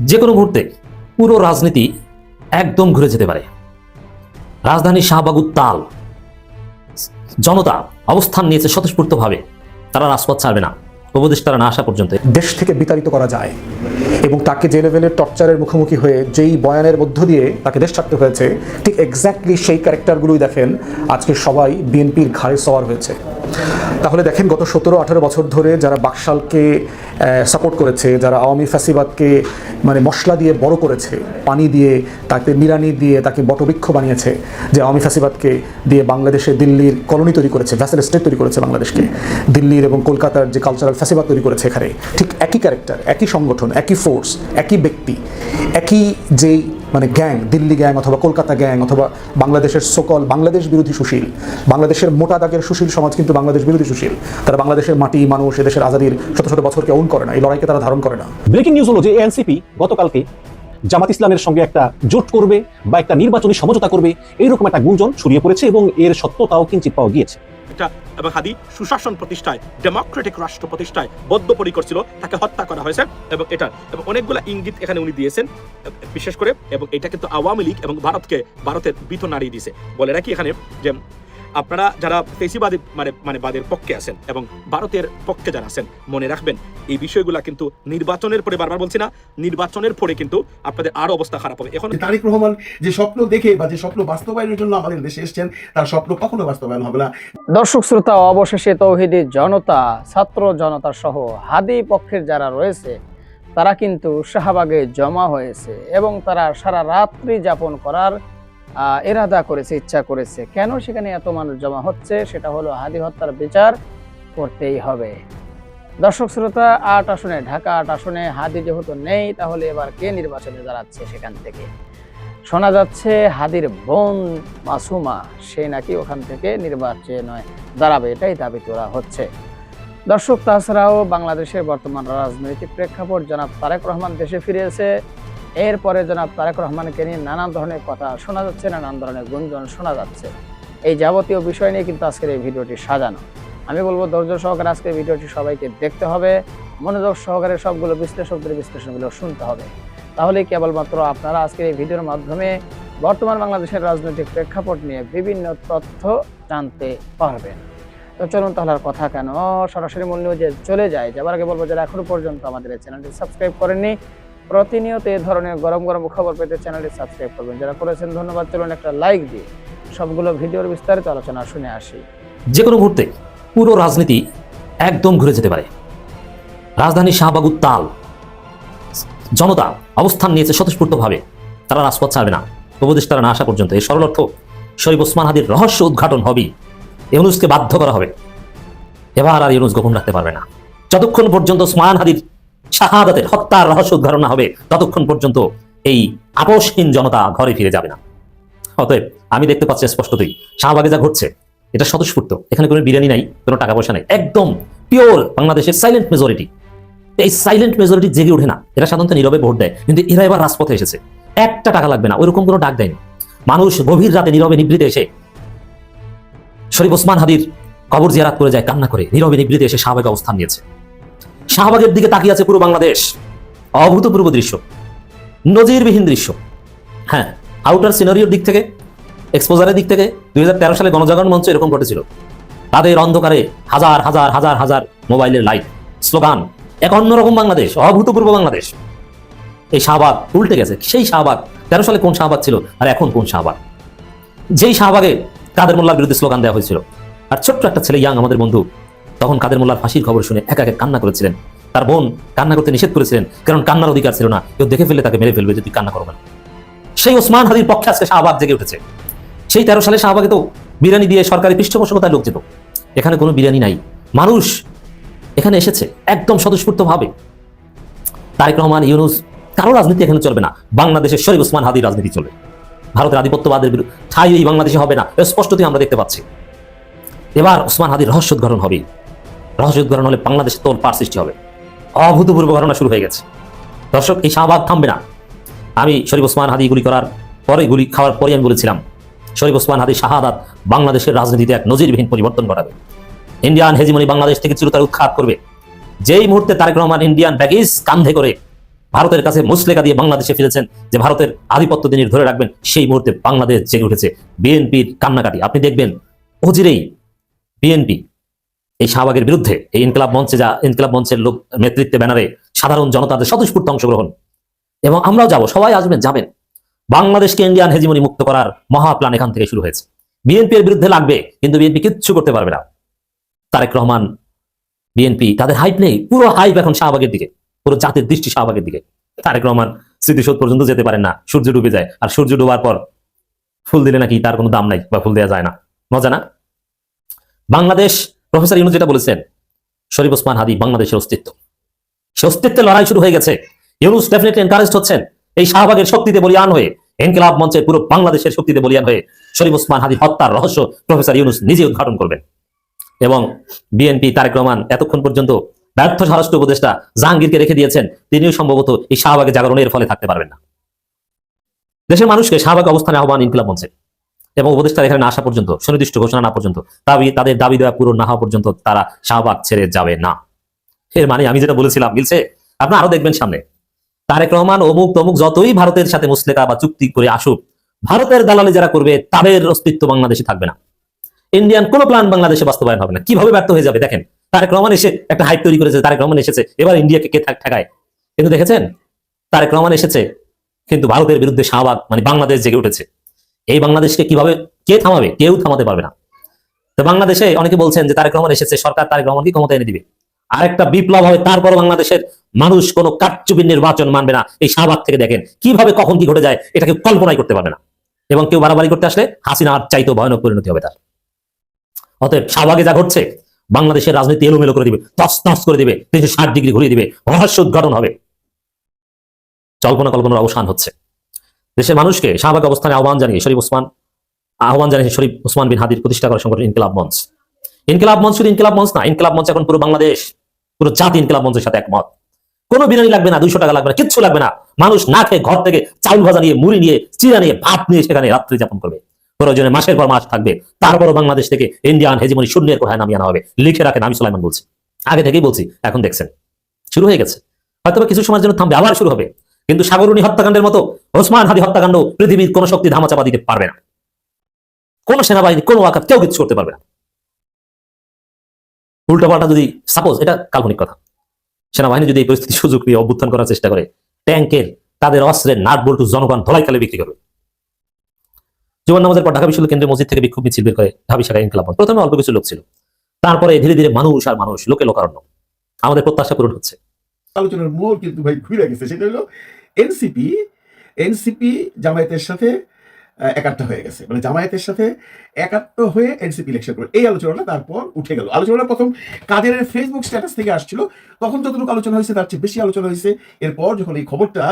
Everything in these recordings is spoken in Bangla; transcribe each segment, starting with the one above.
যে কোনো মুহূর্তে পুরো রাজনীতি একদম ঘুরে যেতে পারে। রাজধানী শাহবাগ তাল। জনতা অবস্থান নিয়েছে স্বতঃস্ফূর্তভাবে। তারা রাজপথ ছাড়বে না। উপদেষ্টারা না আসা পর্যন্ত। দেশ থেকে বিতাড়িত করা যায় এবং তাকে যে লেভেলের টর্চারের মুখোমুখি হয়ে যেই বয়ানের মধ্য দিয়ে তাকে দেশ ছাড়তে হয়েছে, ঠিক এক্স্যাক্টলি সেই ক্যারেক্টারগুলোই দেখেন আজকে সবাই বিএনপির ঘাড়ে সওয়ার হয়েছে। তাহলে দেখেন গত সতেরো, আঠারো বছর ধরে যারা বাকশালকে সাপোর্ট করেছে, যারা আওয়ামী ফ্যাসিবাদকে মানে মশলা দিয়ে বড় করেছে, পানি দিয়ে, তাকে নিরানি দিয়ে, তাকে বটবৃক্ষ বানিয়েছে, যে আওয়ামী ফ্যাসিবাদকে দিয়ে বাংলাদেশে দিল্লির কলোনি তৈরি করেছে ভ্যাসেল স্টেট তৈরি করেছে বাংলাদেশকে, দিল্লির এবং কলকাতার যে কালচারাল ফ্যাসিবাদ তৈরি করেছে এখানে, ঠিক একই ক্যারেক্টার একই সংগঠন, একই ফোর্স একই ব্যক্তি, একই যেই মানে গ্যাং, দিল্লি গ্যাং অথবা কলকাতা গ্যাং অথবা বাংলাদেশের সকল বাংলাদেশ বিরোধী সুশীল, বাংলাদেশের মোটা দাগের সুশীল সমাজ কিন্তু বাংলাদেশ বিরোধী সুশীল। তারা বাংলাদেশের মাটি, মানুষ, এদেশের আজাদির শত শত বছরকে অন করে না, এই লড়াইকে তারা ধারণ করে না। ব্রেকিং নিউজ হলো যে এনসিপি গতকালকে জামাত ইসলামের সঙ্গে একটা জোট করবে বা একটা নির্বাচনী সমঝোতা করবে, এইরকম একটা গুঞ্জন ছড়িয়ে পড়েছে এবং এর সত্যতাও কিঞ্চিত পাওয়া গিয়েছে। একটা এবং হাদি সুশাসন প্রতিষ্ঠায়, ডেমোক্রেটিক রাষ্ট্র প্রতিষ্ঠায় বদ্ধপরিকর ছিল, তাকে হত্যা করা হয়েছে এবং এটা, এবং অনেকগুলো ইঙ্গিত এখানে উনি দিয়েছেন, বিশেষ করে, এবং এটা কিন্তু আওয়ামী লীগ এবং ভারতকে, ভারতের বিত নাড়িয়ে দিয়েছে। বলে রাখি এখানে যে আপনারা যারা ফেসিবাদী মানে মানে বাদের পক্ষে আছেন এবং ভারতের পক্ষে যারা আছেন মনে রাখবেন এই বিষয়গুলা কিন্তু নির্বাচনের পরে বারবার বলছি না নির্বাচনের পরে কিন্তু আপনাদের আরও অবস্থা খারাপ হবে। এখন তারেক রহমান যে স্বপ্ন দেখে বা যে স্বপ্ন বাস্তবায়নের জন্য আমাদের দেশে এসেছেন তার স্বপ্ন কখনো বাস্তবায়ন হবে না। দর্শক শ্রোতা অবশেষে তৌহিদি জনতা ছাত্র জনতা সহ হাদি পক্ষের যারা রয়েছে তারা কিন্তু শাহবাগে জমা হয়েছে এবং তারা সারা রাত্রি যাপন করার এরাদা করেছে, ইচ্ছা করেছে। কেন সেখানে এত মানুষ জমা হচ্ছে? সেটা হলো হাদি হত্যার বিচার করতেই হবে। দর্শক শ্রোতা, আট আসনে, ঢাকা আট আসনে, হাদি যেহেতু নেই, তাহলে এবার কে নির্বাচনে দাঁড়াচ্ছে সেখান থেকে? শোনা যাচ্ছে হাদির বোন মাসুমা, সে নাকি ওখান থেকে নির্বাচনে দাঁড়াবে, এটাই দাবি তোলা হচ্ছে। দর্শক, তাছাড়াও বাংলাদেশের বর্তমান রাজনৈতিক প্রেক্ষাপট, জনাব তারেক রহমান দেশে ফিরেছে এরপরে জনাব তারেক রহমানকে নিয়ে নানান ধরনের কথা শোনা যাচ্ছে, নানান ধরনের গুঞ্জন শোনা যাচ্ছে। এই যাবতীয় বিষয় নিয়ে কিন্তু আজকের এই ভিডিওটি সাজানো। আমি বলব, ধৈর্য সহকারে আজকের ভিডিওটি সবাইকে দেখতে হবে। মনোযোগ সহকারে সবগুলো বিশ্লেষকদের বিশ্লেষণগুলো শুনতে হবে। তাহলেই কেবলমাত্র আপনারা আজকের এই ভিডিওর মাধ্যমে বর্তমান বাংলাদেশের রাজনৈতিক প্রেক্ষাপট নিয়ে বিভিন্ন তথ্য জানতে পারবেন। তো চলুন তাহলে আর কথা কেন? সরাসরি মূল নিউজে চলে যায় যাবার আগে বলব, যারা এখনও পর্যন্ত আমাদের চ্যানেলটি সাবস্ক্রাইব করেননি প্রতিনিয়ত এই ধরনের গরম গরম খবর পেতে চ্যানেলটি সাবস্ক্রাইব করবেন। যারা করেছেন, ধন্যবাদ। চলুন একটা লাইক দিয়ে সবগুলো ভিডিওর বিস্তারিত আলোচনা শুনে আসি। যে কোনো মুহূর্তে পুরো রাজনীতি একদম ঘুরে যেতে পারে। রাজধানী শাহবাগ তাল। জনতা অবস্থান নিয়েছে স্বতঃস্ফূর্তভাবে। তারা রাজপথ ছাড়বে না। উপদেষ্টারা না আসা পর্যন্ত। এই সরল অর্থ, শরীফ ওসমান হাদির রহস্য উদ্ঘাটন হবেই। ইউনুসকে বাধ্য করা হবে। এবার আর ইউনুস গোপন রাখতে পারবে না। যতক্ষণ পর্যন্ত ওসমান হাদির শাহাদাতের হত্যার রহস্য উদ্ঘাটন হবে ততক্ষণ পর্যন্ত এই আপোষহীন জনতা ঘরে ফিরে যাবে না। অতএব আমি দেখতে পাচ্ছি স্পষ্টতই, শাহবাগে যা ঘটছে, এটা স্বতঃস্ফূর্ত। এখানে কোনো বিরিয়ানি নাই, কোনো টাকা পয়সা নাই, একদম পিওর বাংলাদেশের সাইলেন্ট মেজরিটি এই সাইলেন্ট মেজরিটি জেগে ওঠে না। এরা সাধারণত নীরবে ভোট দেয়, কিন্তু এরা এবার রাজপথে এসেছে। একটা টাকা লাগবে না ওইরকম কোনো ডাক দেয়নি। মানুষ গভীর রাতে নীরবে নিবৃতে এসে শরীফ ওসমান হাদির কবর জিয়ারাত করে যায়, কান্না করে। নীরবে নিবৃতে এসে শাহবাগে অবস্থান নিয়েছে। শাহবাগের দিকে তাকিয়ে আছে পুরো বাংলাদেশ। অভূতপূর্ব দৃশ্য। নজিরবিহীন দৃশ্য। হ্যাঁ আউটার সিনারিওর দিক থেকে এক্সপোজারের দিক থেকে দুই হাজার তেরো সালে গণজাগরণ মঞ্চ এরকম ঘটেছিল। তাদের অন্ধকারে হাজার হাজার হাজার হাজার মোবাইলের লাইট স্লোগান এক অন্যরকম বাংলাদেশ, অভূতপূর্ব বাংলাদেশ। এই শাহবাগ উল্টে গেছে। সেই শাহবাগ, তেরো সালে কোন শাহবাগ ছিল আর এখন কোন শাহবাগ? যেই শাহবাগে কাদের মোল্লার বিরুদ্ধে স্লোগান দেওয়া হয়েছিল। আর ছোট্ট একটা ছেলে, ইয়াং, আমাদের বন্ধু তখন কাদের মোল্লার ফাঁসির খবর শুনে একা একা কান্না করেছিলেন। তার বোন কান্না করতে নিষেধ করেছিলেন, কারণ কান্নার অধিকার ছিল না। কেউ দেখে ফেললে তাকে মেরে ফেলবে যদি কান্না করবে না। সেই ওসমান হাদির পক্ষে আজকে শাহবাগ জেগে উঠেছে। সেই তেরো সালে শাহবাগে তো বিরিয়ানি দিয়ে সরকারি পৃষ্ঠপোষকতায় লোক যেত। এখানে কোনো বিরিয়ানি নাই। মানুষ এখানে এসেছে একদম স্বতঃস্ফূর্ত ভাবে তারেক রহমান, ইউনুস, কারও রাজনীতি এখানে চলবে না। বাংলাদেশের শরীফ ওসমান হাদির রাজনীতি চলবে। ভারতের আধিপত্যবাদের বিরুদ্ধে ঠাই এই বাংলাদেশে হবে না। স্পষ্টতই আমরা দেখতে পাচ্ছি। এবার ওসমান হাদির রহস্য উদ্ঘাটন হবে রহস্য উদ্ঘাটন হলে বাংলাদেশে তোর পার সৃষ্টি হবে। অভূতপূর্ব ঘটনা শুরু হয়ে গেছে। দর্শক, এই শাহবাগ থামবে না। আমি শরীফ ওসমান হাদি গুলি করার পরে, গুলি খাওয়ার পরে আমি বলেছিলাম, শরীফ ওসমান হাদি শাহাদাত বাংলাদেশের রাজনীতিতে এক নজিরবিহীন পরিবর্তন ঘটাবে। ইন্ডিয়ান হেজিমনি বাংলাদেশ থেকে চিরতরে উৎখাত করবে। যেই মুহূর্তে তারেক রহমান ইন্ডিয়ান ব্যাগিজ কান্ধে করে ভারতের কাছে মুসলেকা দিয়ে বাংলাদেশে ফিরেছেন, যে ভারতের আধিপত্য তিনি ধরে রাখবেন, সেই মুহূর্তে বাংলাদেশ জেগে উঠেছে। বিএনপির কান্নাকাটি। আপনি দেখবেন অচিরেই বিএনপি এই শাহবাগের বিরুদ্ধে, এই ইনকলাব মঞ্চে যা, ইনকলাব মঞ্চের লোক, নেতৃত্বে, ব্যানারে সাধারণ জনতাদের স্বতঃস্ফূর্ত অংশগ্রহণ। এবং আমরাও যাব, সবাই আসবেন, যাবেন। বাংলাদেশকে ইন্ডিয়ান হেজিমনি মুক্ত করার মহা মহাপ্লান এখান থেকে শুরু হয়েছে। বিএনপির বিরুদ্ধে লাগবে, কিন্তু বিএনপি কিচ্ছু করতে পারবে না। তারেক রহমান, বিএনপি, তাদের হাইপ নেই, পুরো হাইপ এখন শাহবাগের দিকে, পুরো জাতির দৃষ্টি শাহবাগের দিকে। তারেক রহমান স্মৃতিশোধ পর্যন্ত যেতে পারেন না, সূর্য ডুবে যায়, আর সূর্য ডোবার পর ফুল দিলে নাকি তার কোনো দাম নাই বা ফুল দেওয়া যায় না। মজা না? বাংলাদেশ প্রফেসর ইউনুস যেটা বলেছেন, শরীফ ওসমান হাদি বাংলাদেশের অস্তিত্ব। সে অস্তিত্বের লড়াই শুরু হয়ে গেছে। ইউনুস ডেফিনেটলি এনকারেজ হচ্ছেন। এই শাহবাগের শক্তিতে বলিয়ান হয়ে, এনকিলাব মঞ্চে পুরো বাংলাদেশের শক্তিতে বলিয়ান হয়ে শরীফ ওসমান হাদি হত্যার রহস্য প্রফেসর ইউনুস নিজে উদ্ঘাটন করবেন। এবং বিএনপি তারেক রহমান এতক্ষণ পর্যন্ত ব্যর্থ স্বরাষ্ট্র উপদেষ্টা জাহাঙ্গীরকে রেখে দিয়েছেন, তিনিও সম্ভবত এই শাহবাগে জাগরণের ফলে থাকতে পারবেন না। দেশের মানুষকে শাহবাগ অবস্থানে আহ্বান ইনকিলাব মঞ্চে। এবং উপদেষ্টা এখানে না আসা পর্যন্ত, সুনির্দিষ্ট ঘোষণা না পর্যন্ত, দাবি, তাদের দাবি দেওয়া পূরণ না হওয়া পর্যন্ত তারা শাহবাগ ছেড়ে যাবে না। এর মানে আমি যেটা বলেছিলাম, মিলছে? আপনারা আরও দেখবেন সামনে। তারেক রহমান অমুক তমুক যতই ভারতের সাথে মুসলেকা বা চুক্তি করে আসুক, ভারতের দালালি যারা করবে, তাদের অস্তিত্ব বাংলাদেশে থাকবে না। ইন্ডিয়ান কোনো প্ল্যান বাংলাদেশে বাস্তবায়ন হবে না। কীভাবে ব্যর্থ হয়ে যাবে, দেখেন। তারেক রহমান এসে একটা হাইপ তৈরি করেছে, তারেক রহমান এসেছে, এবার ইন্ডিয়াকে কে ঠেকায়? কিন্তু দেখেছেন? তারেক রহমান এসেছে, কিন্তু ভারতের বিরুদ্ধে শাহবাগ মানে বাংলাদেশ জেগে উঠেছে। এই বাংলাদেশকে কীভাবে কে থামাবে? কেউ থামাতে পারবে না। তো বাংলাদেশে অনেকে বলছেন যে তারেক রহমান এসেছে, সরকার তারেক রহমানকে ক্ষমতা এনে দিবে। আরেকটা বিপ্লব হবে তারপর বাংলাদেশের মানুষ কোনো কারচুপির নির্বাচন মানবে না। এই শাহবাগ থেকে দেখেন, কীভাবে, কখন, কি ঘটে যায়, এটাকে কল্পনাই করতে পারবে না। এবং কেউ বাড়াবাড়ি করতে আসলে হাসিনার চাইতেও ভয়ানক পরিণতি হবে তার। অতএব শাহবাগে যা ঘটছে, বাংলাদেশের রাজনীতি এলোমেলো করে দিবে তস তস করে দিবে তিনশো ষাট ডিগ্রি ঘুরিয়ে দিবে, রহস্য উদ্ঘাটন হবে। কল্পনা কল্পনার অবসান হচ্ছে। দেশের মানুষকে শাহবাগ অবস্থানে আহ্বান জানিয়ে শরীফ ওসমান, আহ্বান জানিয়েছে শরীফ ওসমান বিন হাদির প্রতিষ্ঠা করা সংগঠন ইনকিলাব মঞ্চ। ইনকিলাব মঞ্চ শুধু ইনকিলাব মঞ্চ না, ইনকিলাব মঞ্চ এখন পুরো বাংলাদেশ, পুরো জাতি ইনকিলাব মঞ্চের সাথে একমত। কোনো বিরিয়ানি লাগবে না, দুইশো টাকা লাগবে না, কিচ্ছু লাগবে না। মানুষ না খেয়ে ঘর থেকে চাউল ভাজা নিয়ে, মুড়ি নিয়ে চিরা নিয়ে, ভাত নিয়ে সেখানে রাত্রি যাপন করবে। প্রয়োজনে মাসের পর মাস থাকবে। তারপরও বাংলাদেশ থেকে ইন্ডিয়ান হেজিমনি শূন্যের কোথায় নামিয়ে আনা হবে। লিখে রাখেন আমি সুলাইমান বলছি। আগে থেকেই বলছি, এখন দেখছেন। শুরু হয়ে গেছে। হয়তো কিছু সময়ের জন্য থামবে, আবার শুরু হবে। কিন্তু সাগরণী হত্যাকাণ্ডের মতো ওসমান হাদি হত্যাকাণ্ড পৃথিবীর কোন শক্তি ধামাচাপা দিতে পারবে না। কোন সেনাবাহিনী, কোন আকার কেউ কিছু করতে পারবে না। উল্টোপাল্টা যদি সাপোজ এটা কাল্পনিক কথা, সেনাবাহিনী যদি এই পরিস্থিতি সুযোগ নিয়ে অভ্যুত্থান করার চেষ্টা করে ট্যাঙ্কের তাদের অস্ত্রের নাট বল্টু জনগণ ধলাই কালে বিক্রি করবে। জীবন নামাজের পর ঢাকা বিশ্ববিদ্যালয় কেন্দ্রের মসজিদ থেকে বিক্ষোভ মিছিল বের করে ঢাবি শাখা ইনকলাব প্রথমে অল্প কিছু লোক ছিল। তারপরে ধীরে ধীরে মানুষ আর মানুষ, লোকে লোকারণ্য। আমাদের প্রত্যাশা পূরণ হচ্ছে। আলোচনার মোড় কিন্তু ভাই ঘুরে গেছে, সেটা হলো এনসিপি এনসিপি জামায়াতের সাথে একাত্ম হয়ে গেছে। মানে জামায়াতের সাথে একাত্ম হয়ে এনসিপি ইলেকশন করে। এই আলোচনাটা তারপর উঠে গেল। আলোচনাটা প্রথম কাদের ফেসবুক স্ট্যাটাস থেকে আসছিল, তখন যতটুকু আলোচনা হয়েছে তার চেয়ে বেশি আলোচনা হয়েছে। এরপর যখন এই খবরটা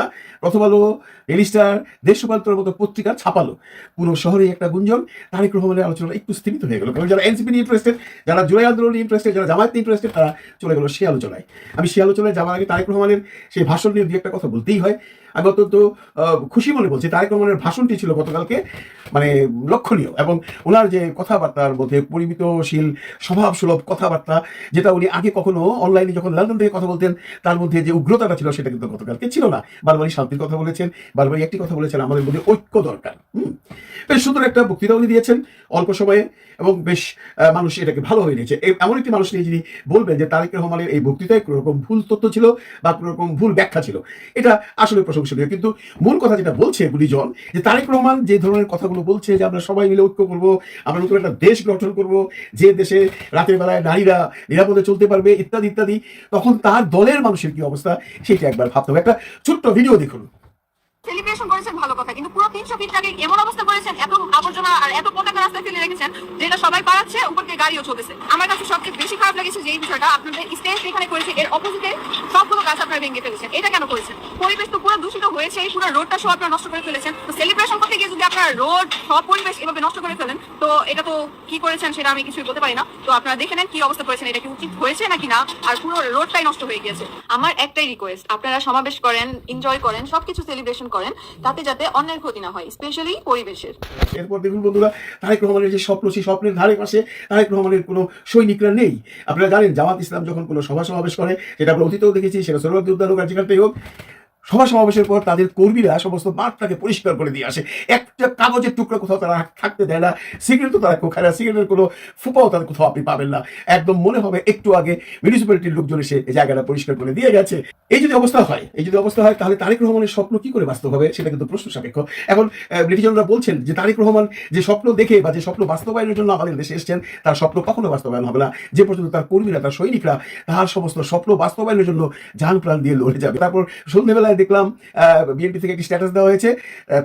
প্রথম আলো এলিস্টার দেশ রূপান্তরের মতো পত্রিকা ছাপালো, পুরো শহরে একটা গুঞ্জন, তারেক রহমানের আলোচনা একটু স্থিমিত হয়ে গেল। কারণ যারা এনসিপি ইন্টারেস্টেড যারা জুলাই আন্দোলনে ইন্টারেস্টেড যারা জামায়াত ইন্টারেস্টেড তারা চলে গেল সেই আলোচনায়। আমি সেই আলোচনায় যাওয়ার আগে তারেক রহমানের সেই ভাষণ নিয়ে দু একটা কথা বলতেই হয়। আমি অত্যন্ত খুশি মনে বলছি। তারেক রহমানের ভাষণটি ছিল গতকালকে মানে লক্ষণীয় এবং ওনার যে কথাবার্তার মধ্যে পরিমিতশীল স্বভাব সুলভ কথাবার্তা, যেটা উনি আগে কখনো অনলাইনে যখন লন্ডন থেকে কথা বলতেন, তার মধ্যে যে উগ্রতাটা ছিল, সেটা কিন্তু গতকালকে ছিল না। বারবারই শান্তির কথা বলেছেন, বারবারই একটি কথা বলেছেন, আমাদের মধ্যে ঐক্য দরকার। হুম। বেশ সুন্দর একটা বক্তৃতা উনি দিয়েছেন অল্প সময়ে এবং বেশ মানুষ এটাকে ভালো হয়ে নিয়েছে এমন একটি মানুষ নিয়ে যিনি বলবেন যে তারেক রহমানের এই বক্তৃতায় কোনো রকম ভুল তথ্য ছিল বা কোনো রকম ভুল ব্যাখ্যা ছিল। এটা আসলে প্রশংসনীয়। কিন্তু মূল কথা যেটা বলছে গুলিজন যে তারেক রহমান যে ধরনের কথাগুলো বলছে যে আমরা সবাই মিলে ঐক্য করব, আমরা নতুন একটা দেশ গঠন করব, যে দেশে রাতের বেলায় নারীরা নিরাপদে চলতে পারবে, ইত্যাদি ইত্যাদি, তখন তার দলের মানুষের কি অবস্থা, সেটা একবার ভাবতে হবে। একটা ছোট্ট ভিডিও দেখুন। সেলিব্রেশন করেছেন ভালো কথা। কিন্তু পুরো তিনশো এমন অবস্থা করেছেন, এত আবর্জনা আর এত পতাকা রাস্তায় ফেলে রেখেছেন, যেটা সবাই পাড়াচ্ছে গাড়িও আমার কাছে সবচেয়ে বেশি খারাপ লেগেছে যে এই বিষয়টা আপনাদের স্টেজ যেখানে করেছে, এর অপোজিটে সবগুলো গাছ আপনারা ভেঙে ফেলেছেন। এটা কেন করেছেন? পরিবেশ তো পুরো দূষিত হয়েছে পুরো রোডটা সব আপনারা নষ্ট করে ফেলেছেন। তো সেলিব্রেশন করতে গিয়ে যদি আপনারা রোড সব পরিবেশ এভাবে নষ্ট করে ফেলেন, তো এটা তো কি করেছেন সেটা আমি কিছুই বলতে পারি না। তো আপনারা দেখে নেন কি অবস্থা করেছেন, এটা কি উচিত হয়েছে নাকি না, আর পুরো রোডটাই নষ্ট হয়ে গিয়েছে। আমার একটাই রিকোয়েস্ট আপনারা সমাবেশ করেন এনজয় করেন, সবকিছু সেলিব্রেশন করেন, তাতে যাতে অন্যের ক্ষতি না হয় স্পেশালি পরিবেশের। এরপর দেখুন বন্ধুরা, তারেক রহমানের যে স্বপ্ন, সেই স্বপ্নের ধারে পাশে তারেক রহমানের কোনো সৈনিকরা নেই। আপনারা জানেন জামাত ইসলাম যখন কোনো সভা সমাবেশ করে, সেটা আমরা অতীতেও দেখেছি, সেটা সরোয়ার্দী উদ্যান হোক হোক সভা সমাবেশের পর তাদের কর্মীরা সমস্ত মাঠটাকে পরিষ্কার করে দিয়ে আসে। একটা কাগজের টুকরো কোথাও তারা থাকতে দেয় না। সিগারেট তো তারা খায় না, সিগারেটের কোনো ফুপাও তাদের কোথাও আপনি পাবেন না। একদম মনে হবে একটু আগে মিউনিসিপ্যালিটির লোকজন এসে জায়গাটা পরিষ্কার করে দিয়ে গেছে। এই যদি অবস্থা হয়, এই যদি অবস্থা হয়, তাহলে তারেক রহমানের স্বপ্ন কি করে বাস্তব হবে, সেটা কিন্তু প্রশ্ন সাপেক্ষ। এখন ব্রিটিশনরা বলছেন যে তারেক রহমান যে স্বপ্ন দেখে বা যে স্বপ্ন বাস্তবায়নের জন্য আমাদের দেশে এসেছেন, তার স্বপ্ন কখনো বাস্তবায়ন হবে না। যে পর্যন্ত তার কর্মীরা, তার সৈনিকরা, তার সমস্ত স্বপ্ন বাস্তবায়নের জন্য যান প্রাণ দিয়ে লড়ে যাবে। তারপর সন্ধ্যেবেলায় দেখলাম বিএনপি থেকে একটি স্ট্যাটাস দেওয়া হয়েছে।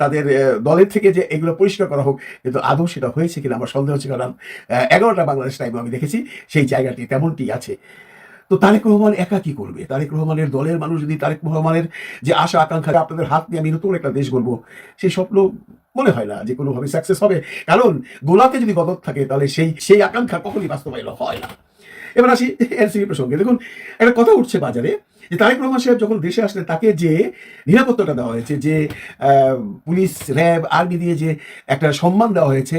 তাদের দলের থেকে যে এগুলো পরিষ্কার করা হোক, কিন্তু আদৌ সেটা হয়েছে কিনা আমার সন্দেহ হচ্ছে, কারণ এগারোটা বাংলাদেশ টাইম আমি দেখেছি, সেই জায়গাটি তেমনটি আছে। তো তারেক রহমান একা কি করবে? তারেক রহমানের দলের মানুষ যদি তারেক রহমানের যে আশা, আকাঙ্ক্ষা, আপনাদের হাত নিয়ে আমি নতুন একটা দেশ গড়বো সেই স্বপ্ন মনে হয় না যে কোনোভাবে সাকসেস হবে। কারণ, গোলাতে যদি গদত থাকে, তাহলে সেই সেই আকাঙ্ক্ষা কখনই বাস্তবায়ন হয় না। এবার আসি এনসিপি প্রসঙ্গে। দেখুন, একটা কথা উঠছে বাজারে যে তারেক রহমান সাহেব যখন দেশে আসলেন, তাকে যে নিরাপত্তাটা দেওয়া হয়েছে, যে পুলিশ, র্যাব, আর্মি দিয়ে যে একটা সম্মান দেওয়া হয়েছে,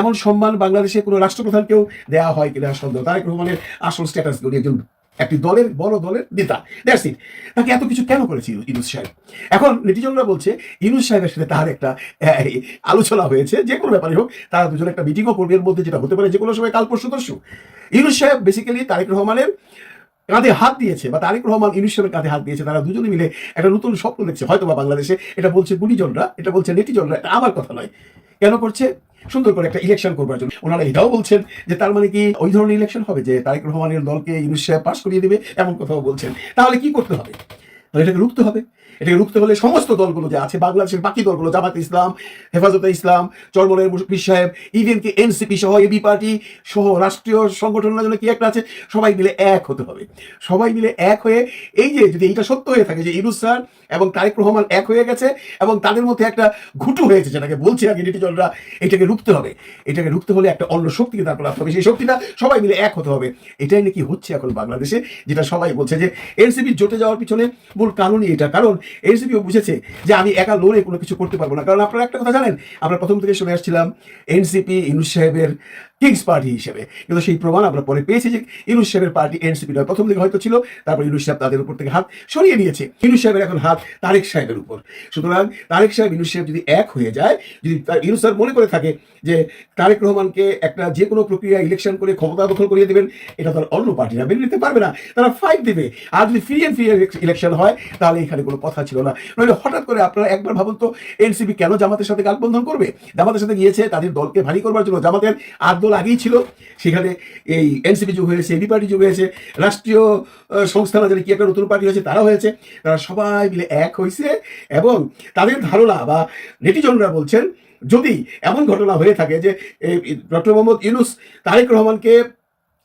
এমন সম্মান বাংলাদেশে কোনো রাষ্ট্রপ্রধানকেও দেওয়া হয় কিনা সন্দেহ। তারেক রহমানের আসল স্ট্যাটাস উনি একজন, একটি দলের, বড় দলের নেতা। দ্যাটস ইট তাকে এত কিছু কেন করেছে ইনুস সাহেব? এখন নেটিজনরা বলছে, ইনুস সাহেবের সাথে তার একটা আলোচনা হয়েছে, যে কোনো ব্যাপারে হোক, তারা দুজন একটা মিটিংও করবে, এর মধ্যে যেটা হতে পারে যে কোনো সময় কাল পরশু তরশু ইনুস সাহেব বেসিক্যালি তারেক রহমানের কাঁধে হাত দিয়েছে, বা তারেক রহমান ইনুস কাঁধে হাত দিয়েছে, তারা দুজনে মিলে একটা নতুন স্বপ্ন দেখছে। হয়তো বা বাংলাদেশে এটা বলছে গুলিজনরা এটা বলছে নেটিজনরা, এটা আমার কথা নয়। কেন করছে? সুন্দর করে একটা ইলেকশন করবার জন্য। ওনারা এটাও বলছেন যে তার মানে কি ওই ধরনের ইলেকশন হবে যে তারেক রহমানের দলকে সাহেব পাশ করিয়ে দেবে, এমন কথাও বলছেন। তাহলে কি করতে হবে? তাহলে এটাকে রুখতে হবে। এটাকে রুখতে হলে সমস্ত দলগুলো যে আছে, বাংলাদেশের বাকি দলগুলো, জামাত ইসলাম, হেফাজতে ইসলাম চরমনের মুশফির সাহেব ইভেন কি এনসিপি সহ এবি পার্টি সহ, রাষ্ট্রীয় সংগঠনের জন্য কি একটা আছে? সবাই মিলে এক হতে হবে। সবাই মিলে এক হয়ে এই যে যদি এইটা সত্য হয়ে থাকে যে স্যার এবং তারেক রহমান এক হয়ে গেছে এবং তাদের মধ্যে একটা ঘুটু হয়েছে যেটাকে বলছে আগে নেটিজনরা, এটাকে রুখতে হবে। এটাকে রুখতে হলে একটা অন্য শক্তিকে তারপর রাখতে হবে। সেই শক্তিটা সবাই মিলে এক হতে হবে। এটাই নাকি হচ্ছে এখন বাংলাদেশে, যেটা সবাই বলছে যে এনসিপি জোটে যাওয়ার পিছনে মূল কারণই এটা। কারণ এনসিপিও বুঝেছে যে আমি একা লোনে কোনো কিছু করতে পারব না। কারণ আপনারা একটা কথা জানেন, আমরা প্রথম থেকে শুনে আসছিলাম এনসিপি ইনুস সাহেবের কিংস পার্টি হিসেবে। কিন্তু সেই প্রমাণ আমরা পরে পেয়েছি যে ইনুস সাহেবের পার্টি এনসিপি নয়। প্রথম দিকে হয়তো ছিল, তারপর ইনুস সাহেব তাদের উপর থেকে হাত সরিয়ে নিয়েছে। ইনুস সাহেবের এখন হাত তারেক সাহেবের উপর। সুতরাং তারেক সাহেব ইনুস সাহেব যদি এক হয়ে যায়, যদি ইনুস সাহেব মনে করে থাকে যে তারেক রহমানকে একটা যে কোনো প্রক্রিয়া ইলেকশন করে ক্ষমতা দখল করিয়ে দেবেন, এটা তার অন্য পার্টিরা মেনে নিতে পারবে না। তারা ফাইট দেবে। আর যদি ফ্রি অ্যান্ড ফ্রি ইলেকশন হয়, তাহলে এখানে কোনো কথা ছিল না। নইলে হঠাৎ করে আপনারা একবার ভাবুন তো এনসিপি কেন জামাতের সাথে গাঠবন্ধন করবে? জামাতের সাথে গিয়েছে, তাদের দলকে ভারী করবার জন্য জামাতের আট দল আগেই ছিল, সেখানে এই এনসিপি যোগ হয়েছে এবি পার্টি যোগ হয়েছে, রাষ্ট্রীয় সংস্থা জানি কি একটা নতুন পার্টি হয়েছে তারা হয়েছে, তারা সবাই মিলে এক হয়েছে এবং তাদের ধারণা বা নেটিজনরা বলছেন, যদি এমন ঘটনা হয়ে থাকে যে ডক্টর মোহাম্মদ ইউনুস তারেক রহমানকে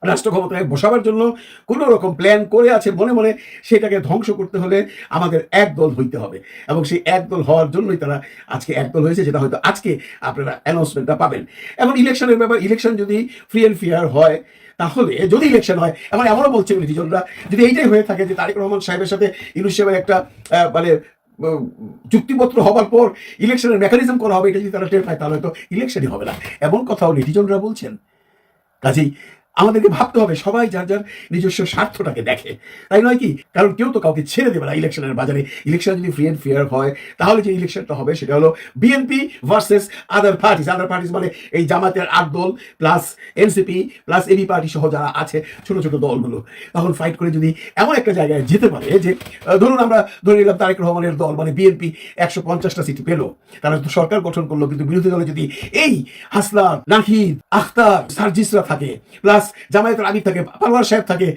রাষ্ট্র ক্ষমতায় বসাবার জন্য কোনো রকম প্ল্যান করে আছে মনে মনে সেটাকে ধ্বংস করতে হলে আমাদের এক দল হইতে হবে। এবং সেই এক দল হওয়ার জন্যই তারা আজকে এক দল হয়েছে, যেটা হয়তো আজকে আপনারা অ্যানাউন্সমেন্টটা পাবেন। এবং ইলেকশনের ব্যাপার ইলেকশন যদি ফ্রি অ্যান্ড ফেয়ার হয়, তাহলে, যদি ইলেকশন হয় এমন এমনও বলছে নেটিজনরা যদি এইটাই হয়ে থাকে যে তারেক রহমান সাহেবের সাথে ইউনুস সাহেবের একটা মানে চুক্তিপত্র হবার পর ইলেকশনের মেকানিজম করা হবে, এটা যদি তারা টের পায়, তাহলে তো ইলেকশনই হবে না। এমন কথাও নেটিজনরা বলছেন। কাজেই আমাদেরকে ভাবতে হবে, সবাই যার যার নিজস্ব স্বার্থটাকে দেখে। তাই নয় কি? কারণ কেউ তো কাউকে ছেড়ে দেবে না ইলেকশনের বাজারে। ইলেকশন যদি ফ্রি অ্যান্ড ফেয়ার হয়, তাহলে যে ইলেকশনটা হবে সেটা হলো BNP versus other parties other parties মানে এই জামাতের আট দল plus NCP plus AB party সহ যারা আছে, ছোট ছোট দলগুলো। তখন ফাইট করে যদি এমন একটা জায়গায় যেতে পারে যে ধরুন আমরা ধরে নিলাম তারেক রহমানের দল মানে বিএনপি একশো পঞ্চাশটা সিট পেল। তারা তো সরকার গঠন করল, কিন্তু বিরোধী দলে যদি এই হাসনাত, নাহিদ, আখতার, সার্জিসরা থাকে প্লাস জামায়াতের আমির থাকে, পারওয়ার সাহেব থাকে,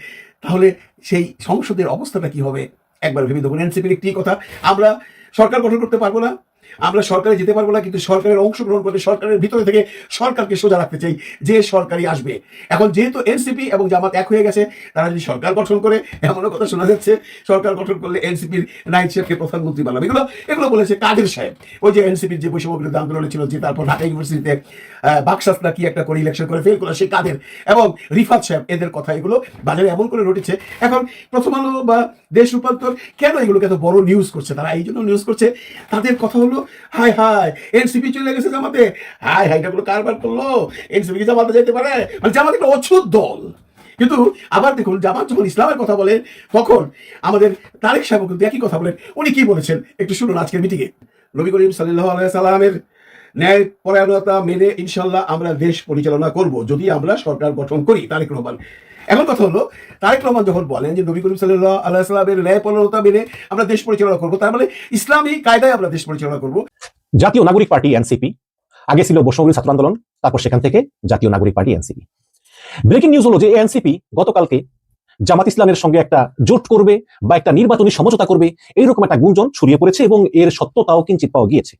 তাহলে সেই সংসদের অবস্থাটা কি হবে? একবার ভেবে দেবো এনসিপির একটি কথা, আমরা সরকার গঠন করতে পারব না। আমরা সরকারে যেতে পারব না, কিন্তু সরকারের অংশগ্রহণ করতে সরকারের ভিতরে থেকে সরকারকে সোজা রাখতে চাই, যে সরকারই আসবে। এখন যেহেতু এনসিপি এবং জামাত এক হয়ে গেছে, তারা যদি সরকার গঠন করে, এমনও কথা শোনা যাচ্ছে, সরকার গঠন করলে এনসিপির নাইট শেফকে প্রধানমন্ত্রী বানাবে। এগুলো এগুলো বলেছে কাদের সাহেব? ওই যে এনসিপির যে বৈষম্য বিরোধী আন্দোলনে ছিল, যে তারপর ঢাকা ইউনিভার্সিটিতে বাকশাস্তা কি একটা করে ইলেকশন করে ফেল করল সেই কাদের? এবং রিফাত সাহেব, এদের কথা এগুলো বাজারে এমন করে রটেছে। এখন প্রথম আলো বা দেশ রূপান্তর কেন এগুলোকে এত বড় নিউজ করছে? তারা এই জন্য নিউজ করছে, তাদের কথা হলো হাই হাই, এনসিপি চলে গেছে জামাতে। হাই হাই, এটা কোনো কারবার করল? এনসিপি জামাতে যেতে পারে? মানে জামাতে একটা অছুত দল। কিন্তু আবার দেখুন, জামাত যখন ইসলামের কথা বলেন, তখন আমাদের তারেক সাহেব কিন্তু একই কথা বলেন। উনি কি বলেছেন? একটু শুনুন আজকের মিটিংয়ে নবী করিম সাল্লাহ সাল্লামের ন্যায় পরায়ণতা মেনে ইনশাল্লাহ আমরা দেশ পরিচালনা করব, যদি আমরা সরকার গঠন করি, তারেক রহমান। এখন কথা হলো, তারেক রহমান যখন বলেন যে নবী করিম সাল্লাহ আল্লাহ সাল্লামের ন্যায় পরায়ণতা মেনে আমরা দেশ পরিচালনা করব, তার মানে ইসলামী কায়দায় আমরা দেশ পরিচালনা করব। জাতীয় নাগরিক পার্টি এনসিপি, আগে ছিল বৈষ্ণবী ছাত্র আন্দোলন, তারপর সেখান থেকে জাতীয় নাগরিক পার্টি এনসিপি। ব্রেকিং নিউজ হলো যে এনসিপি গতকালকে জামাত ইসলামের সঙ্গে একটা জোট করবে বা একটা নির্বাচনী সমঝোতা করবে, এইরকম একটা গুঞ্জন ছড়িয়ে পড়েছে এবং এর সত্যতাও কিঞ্চিত পাওয়া গিয়েছে।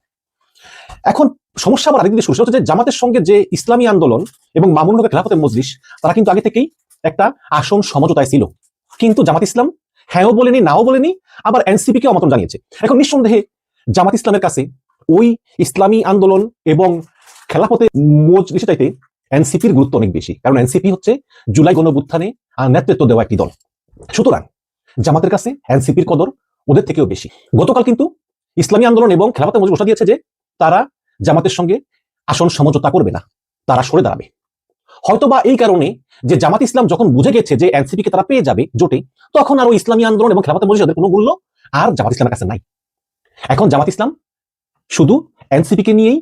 এখন সমস্যা আবার আরেকদিকে শুরু হচ্ছে যে জামাতের সঙ্গে যে ইসলামী আন্দোলন এবং মামুন হকের খেলাফতের মজলিস, তারা কিন্তু আগে থেকেই একটা আসন সমঝোতায় ছিল। কিন্তু জামাত ইসলাম, হ্যাঁও বলেনি, নাও বলেনি, আবার এনসিপি কে আমন্ত্রণ জানিয়েছে। এখন নিঃসন্দেহে জামাত ইসলামের কাছে ওই ইসলামী আন্দোলন এবং খেলাফতে মজলিস চাইতে এনসিপির গুরুত্ব অনেক বেশি। কারণ এনসিপি হচ্ছে জুলাই গণবুত্থানে নেতৃত্ব দেওয়া একটি দল। সুতরাং জামাতের কাছে এনসিপির কদর ওদের থেকেও বেশি। গতকাল কিন্তু ইসলামী আন্দোলন এবং খেলাফতে মজলিস ঘোষণা দিয়েছে যে তারা জামাতের সঙ্গে আসন সমঝোতা করবে না। তারা সরে দাঁড়াবে। হয়তোবা এই কারণে যে জামাত ইসলাম যখন বুঝে গেছে যে এনসিপি কে তারা পেয়ে যাবে জোটে, তখন আর ওই ইসলামী আন্দোলন এবং খেলাফতে মজলিস কোনো মূল্য আর জামাত ইসলামের কাছে নাই। এখন জামাত ইসলাম শুধু এনসিপি কে নিয়েই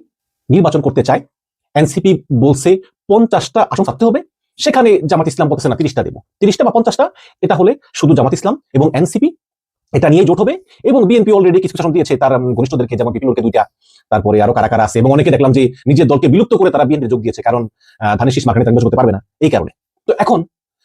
নির্বাচন করতে চায়। এনসিপি বলছে পঞ্চাশটা আসন থাকতে হবে, সেখানে জামাত ইসলাম বলতেছে না তিরিশটা দেবো। তিরিশটা বা পঞ্চাশটা, এটা হলে শুধু জামাত ইসলাম এবং এনসিপি এটা নিয়ে জোট হবে এবং বিএনপি অলরেডি কিছু শাসন দিয়েছে, তার ঘনিষ্ঠদেরকে, যেমন বিপিনুরকে দুইটা, তারপরে আরও কারা কারা আছে, এবং অনেকে দেখলাম যে নিজের দলকে বিলুপ্ত করে তারা বিএনপি যোগ দিয়েছে, কারণ ধানের শীষ মার্কানে করতে পারবে না, এই কারণে। তো এখন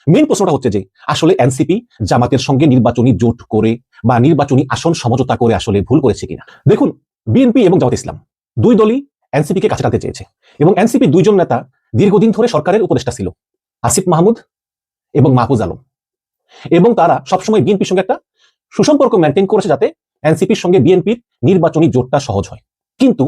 মেন প্রশ্নটা হচ্ছে যে, আসলে এনসিপি জামাতের সঙ্গে নির্বাচনী জোট করে বা নির্বাচনী আসন সমঝোতা করে আসলে ভুল করেছে কিনা? দেখুন, বিএনপি এবং জামাত ইসলাম দুই দলই এনসিপি কে কাছে টানতে চেয়েছে, এবং এনসিপি দুইজন নেতা দীর্ঘদিন ধরে সরকারের উপদেষ্টা ছিল, আসিফ মাহমুদ এবং মাহফুজ আলম, এবং তারা সবসময় বিএনপির সঙ্গে একটা সুসম্পর্ক মেনটেন করেছে যাতে এনসিপির সঙ্গে বিএনপির নির্বাচনী জোটটা সহজ হয়। কিন্তু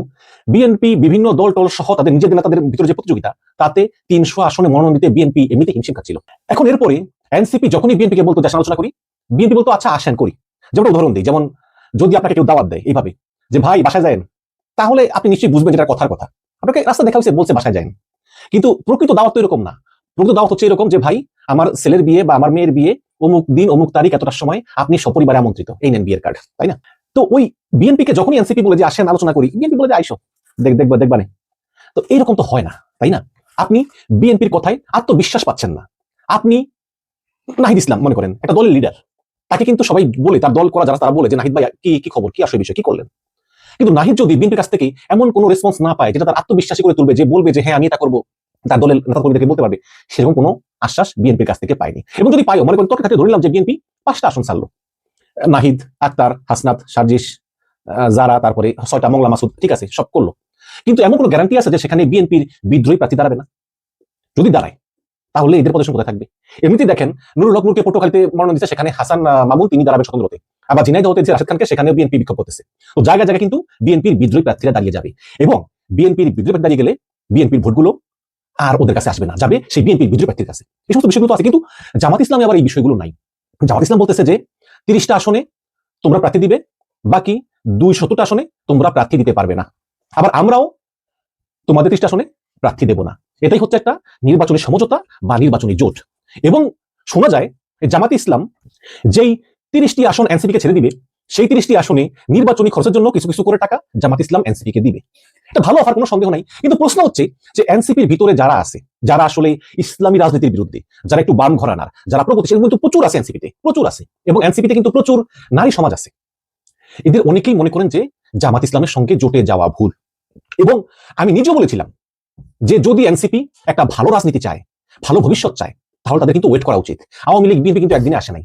বিএনপি বিভিন্ন দল টল সহ তাদের নিজেদের নেতাদের ভিতরে যে প্রতিযোগিতা, তাতে তিনশো আসনে মনোনয়ন দিতে বিএনপি এমনিতে হিমশিম খাচ্ছিল। এখন এরপরে এনসিপি যখনই বিএনপি কে বলতো দেশ আলোচনা করি। বিএনপি বলতো আচ্ছা আসেন, করি। যেমন উদাহরণ দিই, যেমন যদি আপনাকে কেউ দাওয়াত দেয় এইভাবে যে, ভাই, বাসায় যায় তাহলে আপনি নিশ্চয়ই বুঝবেন যেটা কথার কথা। আপনাকে রাস্তা দেখা হয়েছে বলছে বাসায় যান কিন্তু প্রকৃত দাওয়াত তো এরকম না। প্রকৃত দাওয়াত হচ্ছে এরকম যে, ভাই, আমার ছেলের বিয়ে বা আমার মেয়ের বিয়ে অমুক দিন, অমুক তারিখ, এতটার সময় আপনি সপরিবারে আমন্ত্রিত। এই নেন বিয়ের কার্ড তাই না? তো ওই বিএনপি কে যখনই এনসিপি বলে যে আসেন, আলোচনা করি বিএনপি বলে যে আইসো, দেখ, দেখবা দেখবা। তো এইরকম তো হয় না, তাই না? আপনি বিএনপির কথায় আত্মবিশ্বাস পাচ্ছেন না। আপনি নাহিদ ইসলাম, মনে করেন, একটা দলের লিডার তাকে কিন্তু সবাই বলে, তার দল করা যারা, তারা বলে যে নাহিদ ভাই কি কি খবর, কি আসলে বিষয়, কি করলেন? কিন্তু নাহিদ যদি বিএনপির কাছ থেকে এমন কোনো রেসপন্স না পায়, যেটা তার আত্মবিশ্বাসী করে তুলবে, যে বলবে যে হ্যাঁ আমি এটা করব, তার দলের নেতা কর্মীদেরকে বলতে পারবে, সেরকম কোনো আশ্বাস বিএনপির কাছ থেকে পায়নি এবং যদি পাইও, মনে করেন তোর কাছে ধরে নিলাম যে বিএনপি পাঁচটা আসন ছাড়লো। নাহিদ, আক্তার, হাসনাত, সার্জিস জারা তারপরে ছয়টা, মংলা, মাসুদ, ঠিক আছে, সব করল। কিন্তু এমন কোনো গ্যারান্টি আছে যে সেখানে বিএনপির বিদ্রোহী প্রার্থী দাঁড়াবে না? যদি দাঁড়ায়, তাহলে এদের পজিশন কোথায় থাকবে? এমনিতেই দেখেন, নুরুল হক নূরকে পটুয়াখালীতে মনোনয়ন দিচ্ছে সেখানে হাসান মামুন, তিনি দাঁড়াবেন স্বতন্ত্রতে। আবার ঝিনাইদহ হতে যে রাশেদ খানকে সেখানে বিএনপি বিক্ষোভ করতেছে। তো জায়গায় জায়গায় কিন্তু বিএনপির বিদ্রোহী প্রার্থীরা দাঁড়িয়ে যাবে। এবং বিএনপির বিদ্রোহী দাঁড়িয়ে গেলে বিএনপির ভোটগুলো আর ওদের কাছে আসবে না, যাবে সেই বিএনপির বিদ্রোহী প্রার্থীর কাছে। এই সমস্ত বিষয়গুলো আছে, কিন্তু জামাত ইসলামে আবার এই বিষয়গুলো নাই। জামাত ইসলাম বলতেছে যে, তিরিশটা আসনে তোমরা প্রার্থী দিবে, বাকি দুই শতটা আসনে তোমরা প্রার্থী দিতে পারবে না। আবার আমরাও তোমাদের তিরিশটা আসনে প্রার্থী দেব না। এটাই হচ্ছে একটা নির্বাচনী সমঝোতা বা নির্বাচনী জোট। এবং শোনা যায়, জামাত ইসলাম যেই তিরিশটি আসন এনসিপি কে ছেড়ে দিবে সেই তিরিশটি আসনে নির্বাচনী খরচের জন্য কিছু কিছু করে টাকা জামাত ইসলাম এনসিপি কে দিবে। এটা ভালো হওয়ার কোনো সন্দেহ নাই। কিন্তু প্রশ্ন হচ্ছে যে এনসিপির ভিতরে যারা আছে, যারা আসলে ইসলামী রাজনীতির বিরুদ্ধে, যারা একটু বাম ঘরানার, যারা প্রগতিশীল কিন্তু প্রচুর আছে এনসিপিতে, প্রচুর আছে, এবং এনসিপিতে কিন্তু প্রচুর নারী সমাজ আছে। এদের অনেকেই মনে করেন যে জামাত ইসলামের সঙ্গে জোটে যাওয়া ভুল। এবং আমি নিজেও বলেছিলাম যে যদি এনসিপি একটা ভালো রাজনীতি চায়, ভালো ভবিষ্যৎ চায়, তাহলে তাদের কিন্তু ওয়েট করা উচিত। আওয়ামী লীগ, বিএনপি কিন্তু একদিনে আসে নাই।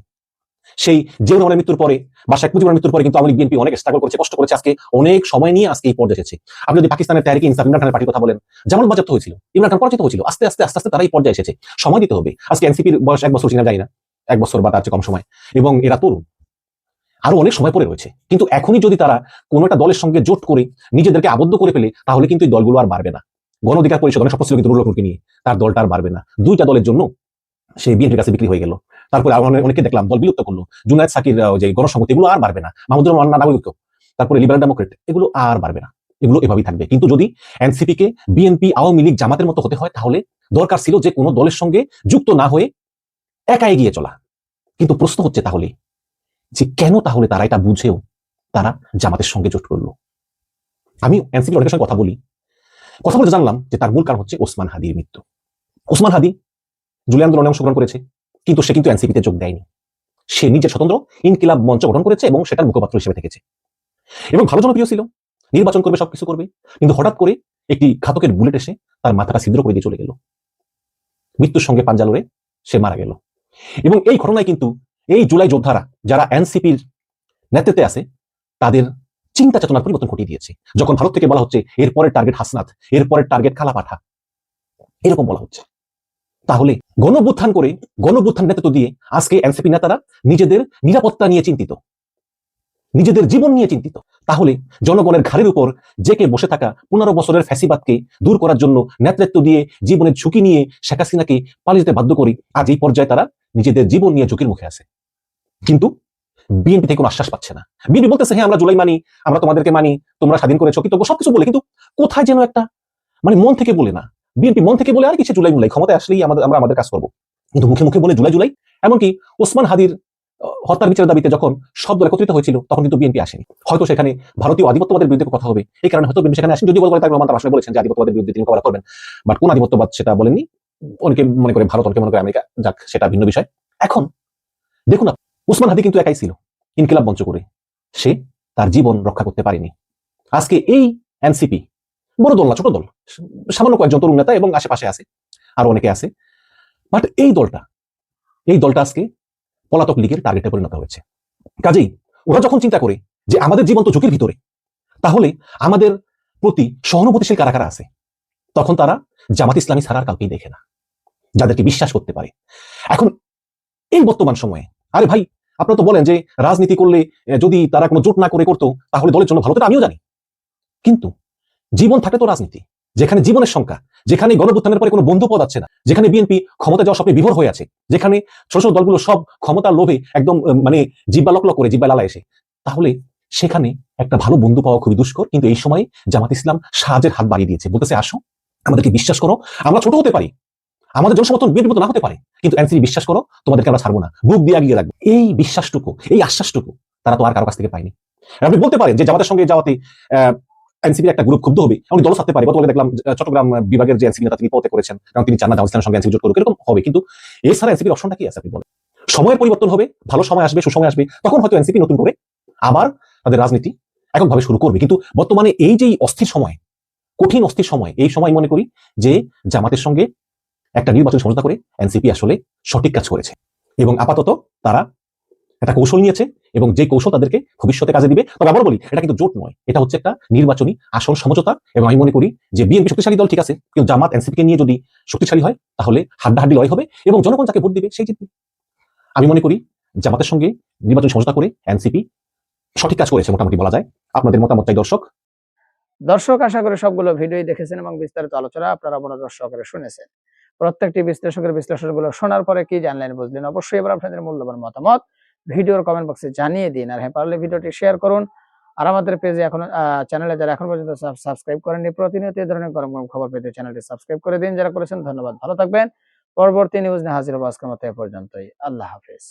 সেই জিয়াউর রহমানের মৃত্যুর পরে বা শেখ মুজিবুর মৃত্যুর পরে কিন্তু আওয়ামী বিএনপি অনেক স্ট্রাগল করেছে, কষ্ট করেছে। আজকে অনেক সময় নিয়ে আজকে এই পর্যায়ে এসেছে। আপনি যদি পাকিস্তানের তারিখে ইনসাফ ইমরান খানের পার্টির কথা বলেন জামাল বাজার হয়েছিল, ইমরান খান পরাজিত হয়েছিল, আস্তে আস্তে আস্তে আস্তে তারা এই পর্যায়ে এসেছে। সময় দিতে হবে। আজকে এনসিপির বয়স এক বছর, চিনা যায় না। এক বছর বা তার চেয়ে কম সময়। এবং এরা তরুণ। আরও অনেক সময় পরে রয়েছে। কিন্তু এখনই যদি তারা কোনো একটা দলের সঙ্গে জোট করে, নিজেদেরকে আবদ্ধ করে ফেলে, তাহলে কিন্তু এই দলগুলো আর বাড়বে না। গণ অধিকার পরিষদ অনেক স্বপ্ন ছিল কিন্তু রুলকে নিয়ে, তার দলটা আর বাড়বে না। দুইটা দলের জন্য সেই বিএনপির কাছে বিক্রি হয়ে গেল। তারপরে অনেক- দেখলাম, দল বিলুপ্ত করল। জুনায়দ সাকির যে গণসংহতি, এগুলো আর বাড়বে না। মাহমুদুর রহমান নাগরিক তারপরে লিবারেল ডেমোক্রেট এগুলো আর বাড়বে না। এগুলো এভাবেই থাকবে। কিন্তু যদি এনসিপি কে বিএনপি আওয়ামী লীগ জামাতের মতো হতে হয়, তাহলে দরকার ছিল যে কোনো দলের সঙ্গে যুক্ত না হয়ে একা এগিয়ে চলা। কিন্তু প্রশ্ন হচ্ছে তাহলে, যে কেন তাহলে তারা এটা বুঝেও তারা জামাতের সঙ্গে জোট করল? আমি এনসিপি অনেকের সঙ্গে কথা বলি। কথা বলে জানলাম যে তার মূল কারণ হচ্ছে ওসমান হাদির মৃত্যু। ওসমান হাদি জুলাই আন্দোলনে অংশগ্রহণ করেছে। কিন্তু সে কিন্তু এনসিপিতে যোগ দেয়নি। সে নিজের স্বতন্ত্র ইনকিলাব মঞ্চ গঠন করেছে এবং সেটার মুখপাত্র হিসেবে থেকেছে। এবং ভালো জনপ্রিয় ছিল। নির্বাচন করবে, সবকিছু করবে। কিন্তু হঠাৎ করে একটি ঘাতকের বুলেট এসে তার মাথাটা ছিদ্র করে দিয়ে চলে গেল। মৃত্যুর সঙ্গে পাঞ্জা লড়ে সে মারা গেল। এবং এই ঘটনায় কিন্তু এই জুলাই যোদ্ধারা যারা এনসিপির নেতৃত্বে আছে, তাদের চিন্তা চেতনার পরিবর্তন ঘটিয়ে দিয়েছে। যখন ভারত থেকে বলা হচ্ছে, এরপরের টার্গেট হাসনাত, এরপরের টার্গেট কালাপাঠা এরকম বলা হচ্ছে। তাহলে গণবুত্থান করে গণবুত্থান নেতৃত্ব দিয়ে আজকে এনসিপি নেতারা নিজেদের নিরাপত্তা নিয়ে চিন্তিত। নিজেদের জীবন নিয়ে চিন্তিত। তাহলে জনগণের ঘাড়ের উপর জেকে বসে থাকা পনেরো বছরের ফ্যাসিবাদকে দূর করার জন্য নেতৃত্ব দিয়ে জীবনের ঝুঁকি নিয়ে শেখ হাসিনাকে পালিয়ে যেতে বাধ্য করি আজ এই পর্যায়ে তারা নিজেদের জীবন নিয়ে ঝুঁকির মুখে আছে। কিন্তু বিএনপি থেকে কোনো আশ্বাস পাচ্ছে না। বিএনপি বলতেছে হ্যাঁ আমরা জুলাই মানি, আমরা তোমাদেরকে মানি, তোমরা স্বাধীন করেছ। কৃতজ্ঞ সবকিছু বলে, কিন্তু কোথায় যেন একটা মানে মন থেকে বলে না। বিএনপি মন থেকে বলে আর কিছু জুলাই মুলাই, ক্ষমতায় আসলেই আমাদের আমরা আমাদের কাজ করব। কিন্তু মুখে মুখে বলে জুলাই জুলাই, এমনকি ওসমান হাদির হত্যার বিচারের দাবিতে যখন সব দল একত্রিত হয়েছিল, তখন কিন্তু বিএনপি আসেনি। হয়তো সেখানে ভারতীয় আধিপত্যবাদের বিরুদ্ধে কথা হবে, এই কারণে হয়তো সেখানে আসেন। যদি বলতে রহমান তার আসলে বলেছেন যে আধিপত্যবাদের বিরুদ্ধে তিনি মোকাবেলা করবেন। বাট কোন আধিপত্যবাদ সেটা বলেননি। অনেকে মনে করে ভারত, অনেকে মনে করে আমেরিকা, যাক, সেটা ভিন্ন বিষয়। এখন দেখুন উসমান হাদি কিন্তু একাই ছিল, ইনকিলাব মঞ্চ করে। সে তার জীবন রক্ষা করতে পারেনি। আজকে এই এনসিপি বড় দল না, ছোট দল। সামান্য কয়েকজন তরুণ নেতা এবং আশেপাশে আছে, আরও অনেকে আছে। বাট এই দলটা এই দলটা আজকে পলাতক লীগের টার্গেটে পরিণত হয়েছে। কাজেই ওরা যখন চিন্তা করে যে আমাদের জীবন তো ঝুঁকির ভিতরে, তাহলে আমাদের প্রতি সহানুভূতিশীল কারা কারা আছে? তখন তারা জামাত ইসলামী ছাড়া আর কাউকেই দেখে না, যাদেরকে বিশ্বাস করতে পারে। এখন এই বর্তমান সময়ে, আরে ভাই, আপনারা তো বলেন যে রাজনীতি করলে যদি তারা কোনো জোট না করে করতো, তাহলে দলের জন্য ভালো তো আমিও জানি। কিন্তু জীবন থাকে তো রাজনীতি, যেখানে জীবনের সংখ্যা, যেখানে গণভুত্থানের পরে কোনো বন্ধু পদ আছে না, যেখানে বিএনপি ক্ষমতা যাওয়ার স্বপ্নে বিভোর হয়ে আছে, যেখানে ছোট ছোট দলগুলো সব ক্ষমতার লোভে একদম মানে জিব্বা লক লক করে জিব্বা লালা এসে, তাহলে সেখানে একটা ভালো বন্ধু পাওয়া খুবই দুষ্কর, কিন্তু এই সময় জামাত ইসলাম সাহায্যের হাত বাড়িয়ে দিয়েছে, বলতেছে আসো, আমাদেরকে বিশ্বাস করো, আমরা ছোট হতে পারি, আমাদের জনসমর্থন বিএনপি মতো না হতে পারে, কিন্তু এনসিপি বিশ্বাস করো, তোমাদেরকে আমরা ছাড়বো না, বুক দিয়ে আগিয়ে রাখব, এই বিশ্বাসটুকু, এই আশ্বাসটুকু তারা তো আর কারও কাছ থেকে পায়নি। আপনি বলতে পারেন যে জামাতের সঙ্গে যাওয়াতে এনসিপির একটা গ্রুপ ক্ষুব্ধ হবে এমন দল থাকতে পারে। গতকাল দেখলাম চট্টগ্রাম বিভাগের যে এনসিপি নেতা, তিনি পদে করেছেন। কারণ তিনি চান না জামাত সঙ্গে এনসিপি জোট করুক, এরকম হবে। কিন্তু এছাড়া এনসিপির অপশনটা কি আছে আপনি বলেন? সময়ের পরিবর্তন হবে, ভালো সময় আসবে, সুসময় আসবে, তখন হয়তো এনসিপি নতুন করে আবার তাদের রাজনীতি এককভাবে শুরু করবে। কিন্তু বর্তমানে এই যে অস্থির সময়, কঠিন অস্থির সময়, এই সময় মনে করি যে জামাতের সঙ্গে একটা নির্বাচন সমঝোতা করে এনসিপি আসলে সঠিক কাজ করেছে। এবং আপাতত তারা একটা কৌশল নিয়েছে এবং যে কৌশল তাদেরকে ভবিষ্যতে কাজে দিবে, তবে আবার বলি, এটা কিন্তু জোট নয়। এটা হচ্ছে একটা নির্বাচনী আসন সমঝোতা এবং আমি মনে করি যে বিএনপি শক্তিশালী দল ঠিক আছে, কিন্তু জামাত এনসিপি কে নিয়ে যদি শক্তিশালী হয়, তাহলে হাড্ডাহাড্ডি লড়াই হবে এবং জনগণ যাকে ভোট দিবে সেই জিতবে। আমি মনে করি জামাতের সঙ্গে নির্বাচন সমঝোতা করে এনসিপি সঠিক কাজ করেছে মোটামুটি বলা যায়। আপনাদের মতামত চাই দর্শক? দর্শক, আশা করে সবগুলো ভিডিও দেখেছেন এবং বিস্তারিত আলোচনা আপনারা মনোযোগ সহকারে শুনেছেন। প্রত্যেকটি বিশ্লেষকের বিশ্লেষণগুলো শোনার পরে কি জানলেন বুঝলেন? অবশ্যই এবার আপনাদের মূল্যবান মতামত ভিডিওর কমেন্ট বক্সে জানিয়ে দিন আর হ্যাঁ পারলে ভিডিওটি শেয়ার করুন। আর আমাদের পেজে এখন চ্যানেলে যারা এখন পর্যন্ত সাবস্ক্রাইব করেননি, প্রতিনিয়ত এই ধরনের গরম গরম খবর পেতে চ্যানেলটি সাবস্ক্রাইব করে দিন। যারা করেছেন, ধন্যবাদ। ভালো থাকবেন। পরবর্তী নিউজ নিয়ে হাজির হব আজকের মতো এ পর্যন্তই। আল্লাহ হাফিজ।